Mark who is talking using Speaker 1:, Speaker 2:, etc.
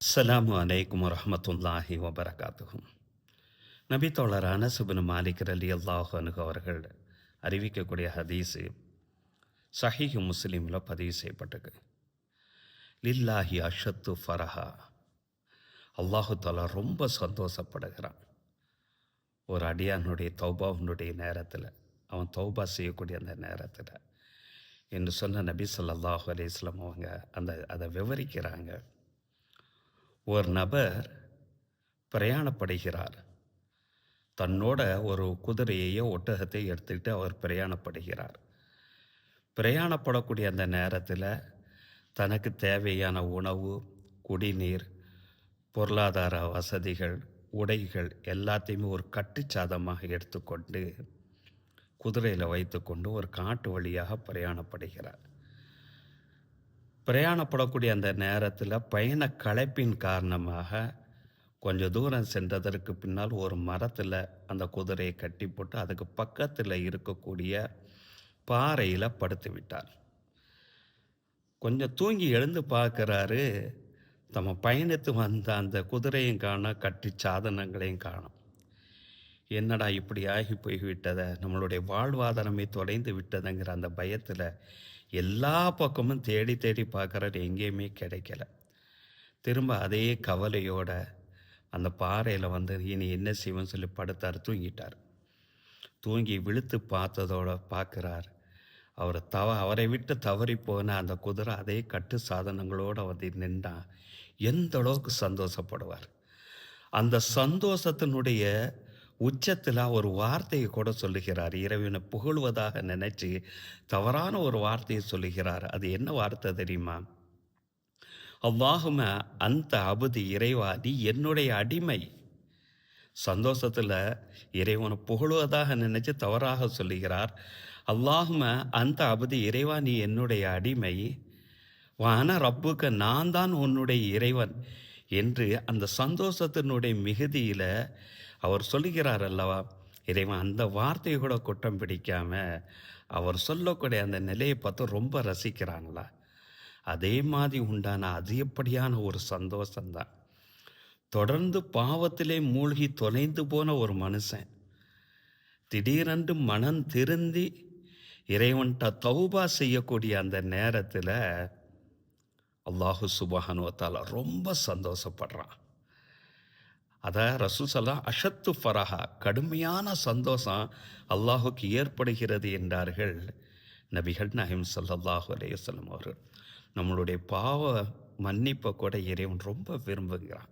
Speaker 1: அஸ்லாம் அலைக்கும் வரமத்துல்லாஹி வபரகாத்துகும் நபி தோழர் அனசுபின் மாலிக் அலி அல்லாஹ் அனுகு அவர்கள் அறிவிக்கக்கூடிய ஹதீஸு சஹீஹ் முஸ்லீமில் பதிவு செய்யப்பட்டது லில்லாஹி அஷத்து ஃபரஹா. அல்லாஹு தாலா ரொம்ப சந்தோஷப்படுகிறான். ஒரு அடியானுடைய தௌபாவுனுடைய நேரத்தில் அவன் தௌபா செய்யக்கூடிய அந்த நேரத்தில் என்று சொன்ன நபி சொல்லாஹு அலைஹி இஸ்லாம் அவங்க அந்த அதை விவரிக்கிறாங்க. ஒரு நபர் பிரயாணப்படுகிறார். தன்னோட ஒரு குதிரையையோ ஒட்டகத்தை எடுத்துக்கிட்டு அவர் பிரயாணப்படுகிறார். பிரயாணப்படக்கூடிய அந்த நேரத்தில் தனக்கு தேவையான உணவு குடிநீர் பொருளாதார வசதிகள் உடைகள் எல்லாத்தையுமே ஒரு கட்டுச்சாதமாக எடுத்துக்கொண்டு குதிரையில் வைத்துக்கொண்டு ஒரு காட்டு வழியாக பிரயாணப்படுகிறார். பிரயாணப்படக்கூடிய அந்த நேரத்தில் பயண களைப்பின் காரணமாக கொஞ்சம் தூரம் சென்றதற்கு பின்னால் ஒரு மரத்தில் அந்த குதிரையை கட்டி போட்டு அதுக்கு பக்கத்தில் இருக்கக்கூடிய பாறையில் படுத்து விட்டார். கொஞ்சம் தூங்கி எழுந்து பார்க்குறாரு. நம்ம பயணித்து வந்த அந்த குதிரையும் காண கட்டி சாதனங்களையும் காணும். என்னடா இப்படி ஆகி போய்விட்டத நம்மளுடைய வாழ்வாதாரமே தொலைந்து விட்டதுங்கிற அந்த பயத்தில் எல்லா பக்கமும் தேடி தேடி பார்க்குறாரு எங்கேயுமே கிடைக்கல. திரும்ப அதே கவலையோட அந்த பாறையில் வந்து இனி என்ன செய்வோன்னு சொல்லி படுத்தார் தூங்கிட்டார். தூங்கி விழுத்து பார்த்ததோட பார்க்குறார். அவர் தவ அவரை விட்டு தவறி போன அந்த குதிரை அதே கட்டு சாதனங்களோடு வந்து நின்றா எந்த அளவுக்கு சந்தோஷப்படுவார். அந்த சந்தோஷத்தினுடைய உச்சத்தில் ஒரு வார்த்தையை கூட சொல்லுகிறார். இறைவனை புகழ்வதாக நினைச்சு தவறான ஒரு வார்த்தையை சொல்லுகிறார். அது என்ன வார்த்தை தெரியுமா? அவ்வாகும அந்த அபுதி இறைவா நீ என்னுடைய அடிமை. சந்தோஷத்தில் இறைவனை புகழுவதாக நினைச்சு தவறாக சொல்லுகிறார். அல்லாஹும அந்த அபுதி இறைவா நீ என்னுடைய அடிமை. வான ரப்புக்கு நான் தான் உன்னுடைய இறைவன். என்று அந்த சந்தோஷத்தினுடைய மிகுதியில் அவர் சொல்லுகிறார் அல்லவா? இறைவன் அந்த வார்த்தையை கூட குற்றம் பிடிக்காம அவர் சொல்லக்கூடிய அந்த நிலையை பார்த்து ரொம்ப ரசிக்கிறாங்களா? அதே மாதிரி உண்டான அதிகப்படியான ஒரு சந்தோஷம்தான். தொடர்ந்து பாவத்திலே மூழ்கி தொலைந்து போன ஒரு மனுஷன். திடீரென்று மனம் திருந்தி இறைவன்கிட்ட தௌபா செய்யக்கூடிய அந்த நேரத்தில் அல்லாஹு சுபஹானுவத்தால் ரொம்ப சந்தோஷப்படுறான். அதை ரசூசல்லாம் அஷத்து ஃபரஹா கடுமையான சந்தோஷம் அல்லாஹுக்கு ஏற்படுகிறது என்றார்கள் நபிகள் நஹிம் சல்லாஹூ அலையம் அவர்கள். நம்மளுடைய பாவ மன்னிப்பை கூட இறைவன் ரொம்ப விரும்புகிறான்.